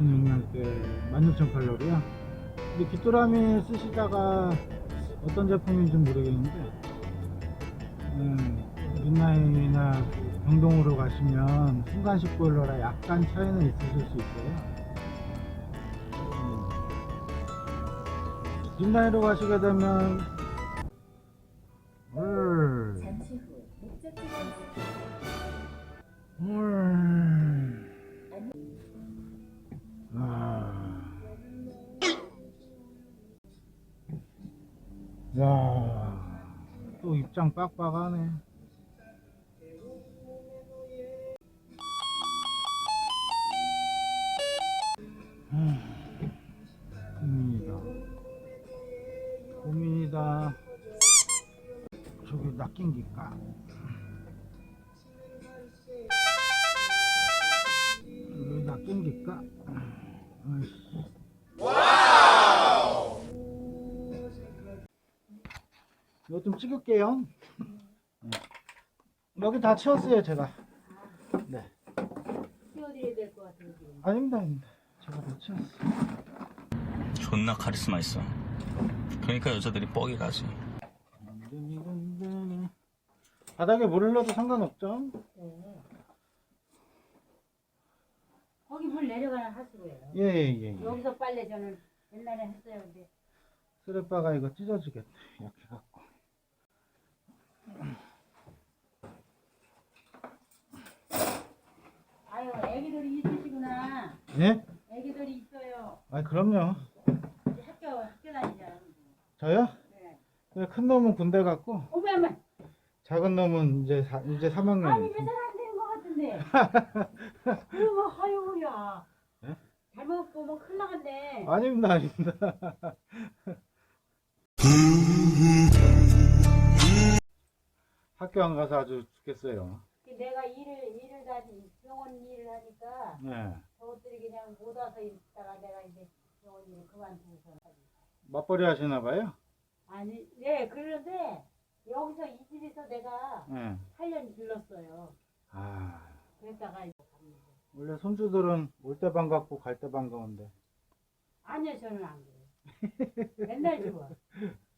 높은 영양제 16,000칼로리야. 근데 귀뚜라미 쓰시다가 어떤 제품인지 모르겠는데, 음, 민나이나 병동으로 가시면 순간식 보일러라 약간 차이는 있으실 수 있어요. 음. 민나이로 가시게 되면, 물, 잠 또 입장 빡빡하네. 음, 고민이다. 고민이다. 저기 낚인 길까? 낚인 길까? 아이씨. 이거 좀 찍을게요. 네. 여기 다 채웠어요, 제가. 네. 띄워드려야 될 것 같아요 지금 아닙니다, 아닙니다. 제가 다 채웠어요. 존나 카리스마 있어. 그러니까 여자들이 뻑이 가지. 바닥에 물을 넣어도 상관없죠? 네. 거기 물 내려가는 하수구예요 예, 예, 예. 여기서 빨래 저는 옛날에 했어요 근데 쓰레빠가 이거 찢어지겠다. 이렇게 갖고. 아유 애기들이 있으시구나 예? 애기들이 있어요 아, 그럼요. 이제 학교 학교 다니잖아요 저요? 네. 그큰 놈은 군대 갔고, 어머 작은 놈은 이제 사, 이제 아니 3학년. 이제 잘안 되는 것 같은데 그러면 하유야 예? 잘못 보면 큰일 나간대 아닙니다, 아닙니다. 학교 안 가서 아주 죽겠어요. 내가 일을 일을 다니 병원 일을 하니까 네. 저것들이 그냥 못 와서 있다가 내가 이제 병원 일을 그만두고서 맞벌이 하시나 봐요? 아니 네 그런데 여기서 이 집에서 내가 네. 8년 길렀어요 아, 그랬다가 이제 갔는데 원래 손주들은 올 때 반갑고 갈 때 반가운데. 아니요 저는 안 그래요 맨날 좋아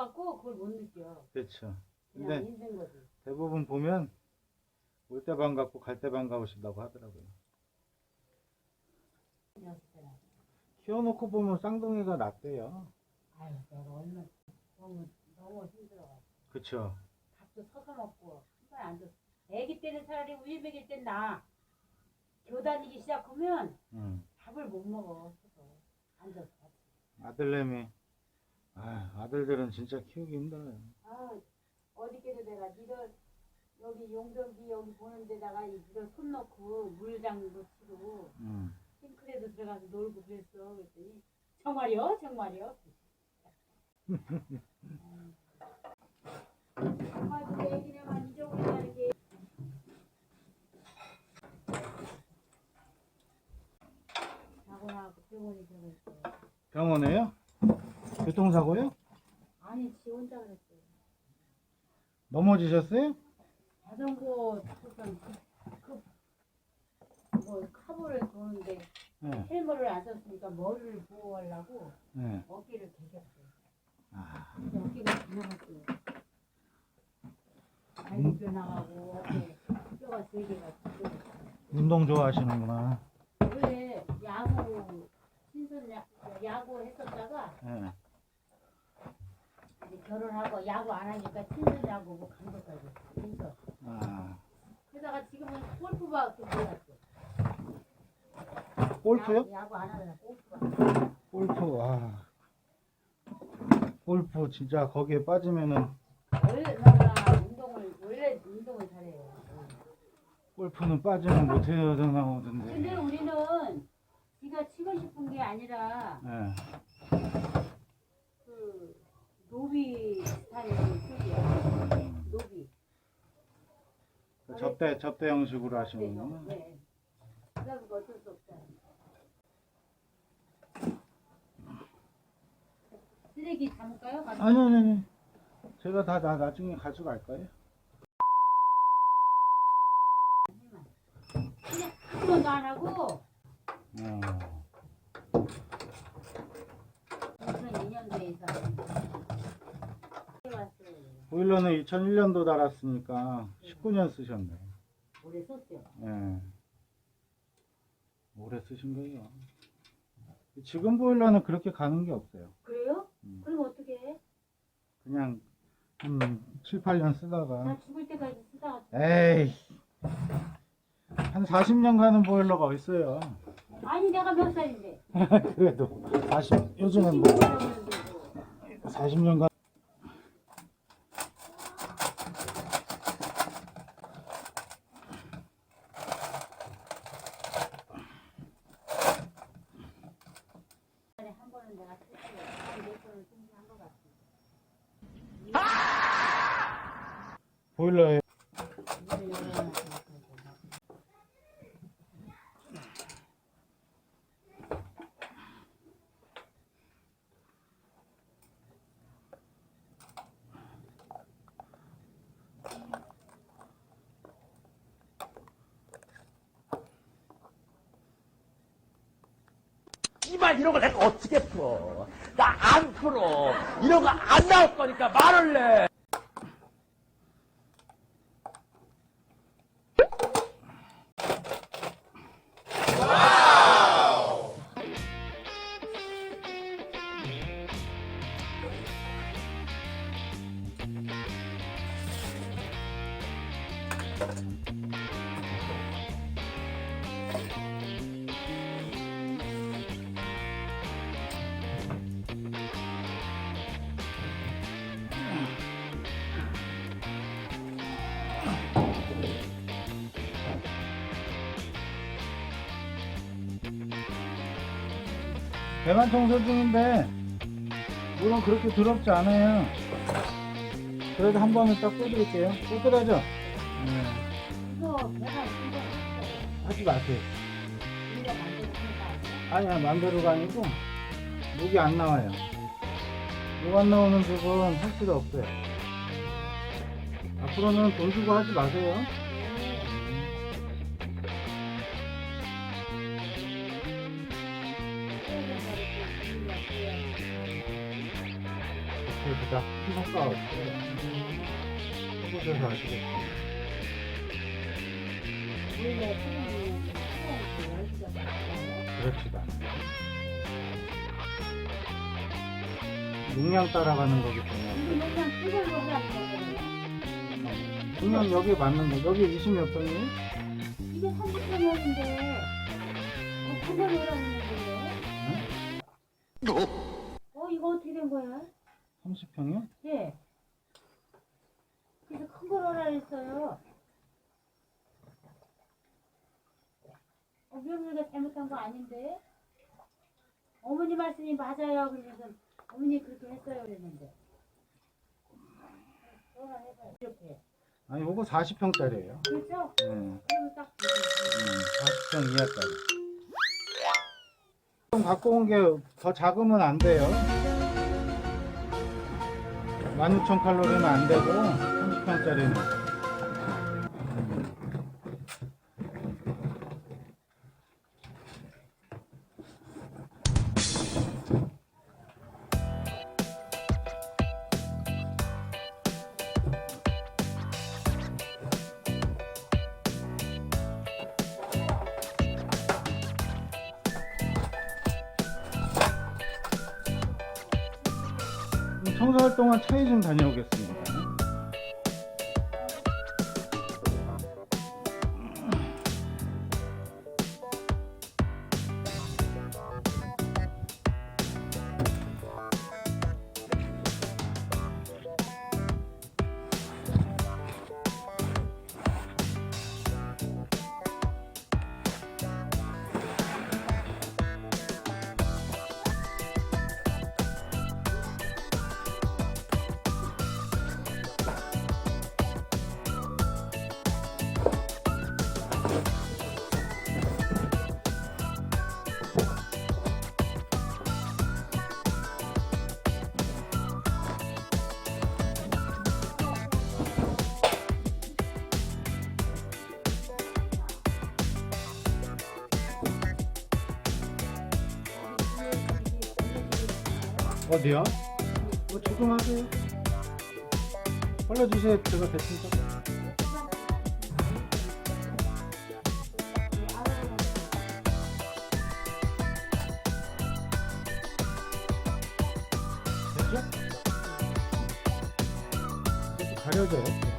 길러갖고 그걸 못 느껴 그렇죠. 그냥 근데 힘든 거지 대부분 보면 올 때 반갑고 갈 때 반가우신다고 하더라고요. 키워놓고 보면 쌍둥이가 낫대요. 아유 내가 얼마나 너무 너무 힘들어가지고 그쵸. 밥도 서서 먹고 한번 앉아서 애기 때는 차라리 우유 먹일 땐 나. 교다니기 시작하면 음. 밥을 못 먹어 서서 앉아서. 아들내미. 아, 아들들은 진짜 키우기 힘들어요. 아 어저께도 내가 니가 여기 용변기 여기 보는 데다가 이거 손 넣고 물장도 치고 음. 싱크대도 들어가서 놀고 그랬어 그랬더니 정말이요 정말이요 정말 그 애기네만 잊어버리다 이렇게 자고 나고 병원에 들어갔어요 병원에요? 교통사고요? 아니 지 혼자 그랬어요 넘어지셨어요? 자전거 타고선 그뭐 카보를 도는데 네. 헬멧을 안 썼으니까 머리를 보호하려고 네. 어깨를 개겼어요. 아, 근데 어깨가 지나갔어요. 알도 뼈 나가고 어깨 뼈가 세 개가 지고 운동 좋아하시는구나. 원래 야구 신선 야, 야구 했었다가 네. 결혼하고 야구 안 하니까 신선 야구 뭐 감독까지 했어. 아, 그러다가 지금은 골프밖에 몰랐어. 골프요? 야구, 야구 안 하다가 골프가. 골프, 와. 골프, 진짜 거기에 빠지면은 원래 내가 운동을 원래 운동을 잘해요. 골프는 빠지면 못해요, 나오던데. 근데 우리는 네가 치고 싶은 게 아니라 네. 그 노비 스타일 쪽이야. 노비. 그 접대, 접대 형식으로 네, 하시는구나. 네. 그래서 어쩔 수 없다. 쓰레기 담을까요? 아니, 아니, 아니. 제가 다, 나, 나중에 가져갈까요? 그냥 한 번도 안 하고 어. 2002년도에서 왔어요. 보일러는 2001년도 달았으니까 19년 쓰셨네. 오래 썼죠. 예. 오래 쓰신 거예요. 지금 보일러는 그렇게 가는 게 없어요. 그래요? 음. 그럼 어떻게 해? 그냥 한 7, 8년 쓰다가 나 죽을 때까지 쓰다가 에이 한 40년 가는 보일러가 있어요. 아니 내가 몇 살인데? 그래도 40 요즘은 뭐 40년 가 한 번은 내가 쓰고 몇 번은 준비한 것 같아. 보 배관 청소 중인데 물은 그렇게 더럽지 않아요. 그래도 한 번은 딱 꽂을게요. 깨끗하죠? 네. 이거 하지 마세요. 우리가 만들었으니까 아니야 맘대로가 아니고 목이 안 나와요. 목 안 나오는 집은 할 수가 없어요. 앞으로는 돈 주고 하지 마세요. 효과가 없어요. 해보셔서 아시겠죠. 않아요. 용량 따라가는 거기 때문에. 용량 여기 맞는 거. 여기 20몇 평이에요? 이게 30평인데 어, 그걸 열하는 거예요? 어 이거 어떻게 된 거야? 30평이요? 예. 그래서 큰걸 오라 했어요. 어, 며느리가 잘못한 거 아닌데? 어머니 말씀이 맞아요. 그러면서 어머니 그렇게 했어요. 그랬는데. 전화 해봐요. 이렇게. 아니, 요거 40평짜리예요. 그렇죠? 네. 그러면 딱. 음, 40평 이하짜리. 좀 갖고 온 게 더 작으면 안 돼요. 16,000칼로리는 안 되고 30평짜리는. 다녀오겠습니다. 어디요? 뭐 지금 하세요. 올려주세요. 제가 됐으니까. 됐죠? 이렇게 가려져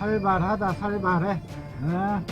살발하다 살발해. 어?